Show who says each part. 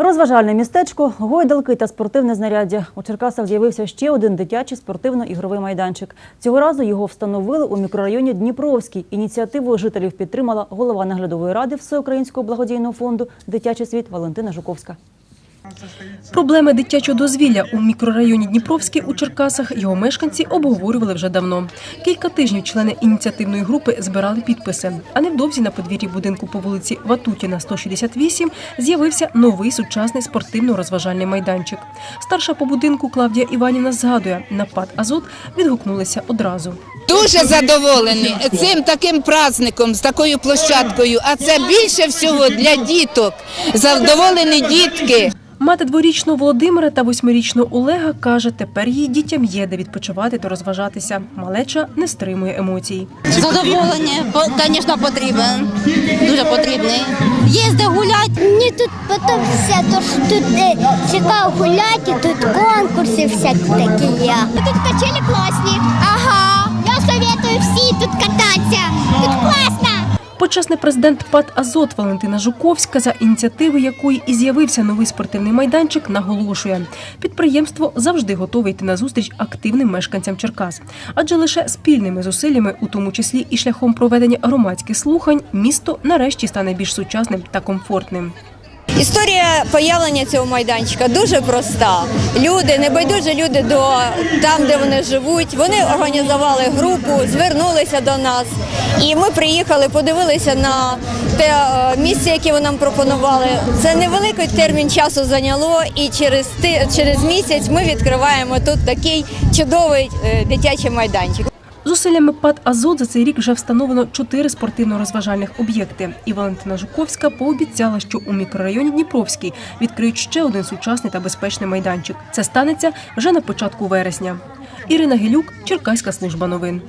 Speaker 1: Розважальне містечко, гойдалки та спортивне знаряддя. У Черкасах з'явився ще один дитячий спортивно-ігровий майданчик. Цього разу його встановили у мікрорайоні Дніпровський. Ініціативу жителів підтримала голова наглядової ради Всеукраїнського благодійного фонду Дитячий світ Валентина Жуковська.
Speaker 2: Проблеми дитячого дозвілля у мікрорайоні Дніпровський у Черкасах його мешканці обговорювали вже давно. Кілька тижнів члени ініціативної групи збирали підписи. А невдовзі на подвір'ї будинку по вулиці Ватутіна, 168, з'явився новий сучасний спортивно-розважальний майданчик. Старша по будинку Клавдія Іванівна згадує, на ПАД Азот відгукнулися одразу.
Speaker 3: Дуже задоволені цим таким праздником, з такою площадкою. А це більше всього для діток. Задоволені дітки.
Speaker 2: Мати дворічного Володимира та восьмирічного Олега каже, тепер її дітям є де відпочивати та розважатися. Малеча не стримує емоцій.
Speaker 4: Задоволення, звісно, потрібен. Дуже потрібний. Є де гуляти.
Speaker 5: Мені тут подобається, то що тут е, цікаво гуляти, тут конкурси всякі такі є. Тут качелі класні. Ага. Я советую всі
Speaker 2: Почесний президент ПАД Азот Валентина Жуковська, за ініціативи якої і з'явився новий спортивний майданчик, наголошує, підприємство завжди готове йти на зустріч активним мешканцям Черкас, адже лише спільними зусиллями, у тому числі і шляхом проведення громадських слухань, місто нарешті стане більш сучасним та комфортним.
Speaker 6: Історія появлення цього майданчика дуже проста. Люди, небайдужі люди до там, де вони живуть. Вони організували групу, звернулися до нас, і ми приїхали, подивилися на те е, місце, яке ви нам пропонували. Це невеликий термін часу зайняло, і через через місяць ми відкриваємо тут такий чудовий е, дитячий майданчик.
Speaker 2: Зусиллями ПАД Азот за цей рік вже встановлено чотири спортивно-розважальних об'єкти. І Валентина Жуковська пообіцяла, що у мікрорайоні Дніпровський відкриють ще один сучасний та безпечний майданчик. Це станеться вже на початку вересня. Ірина Гелюк, Черкаська служба новин.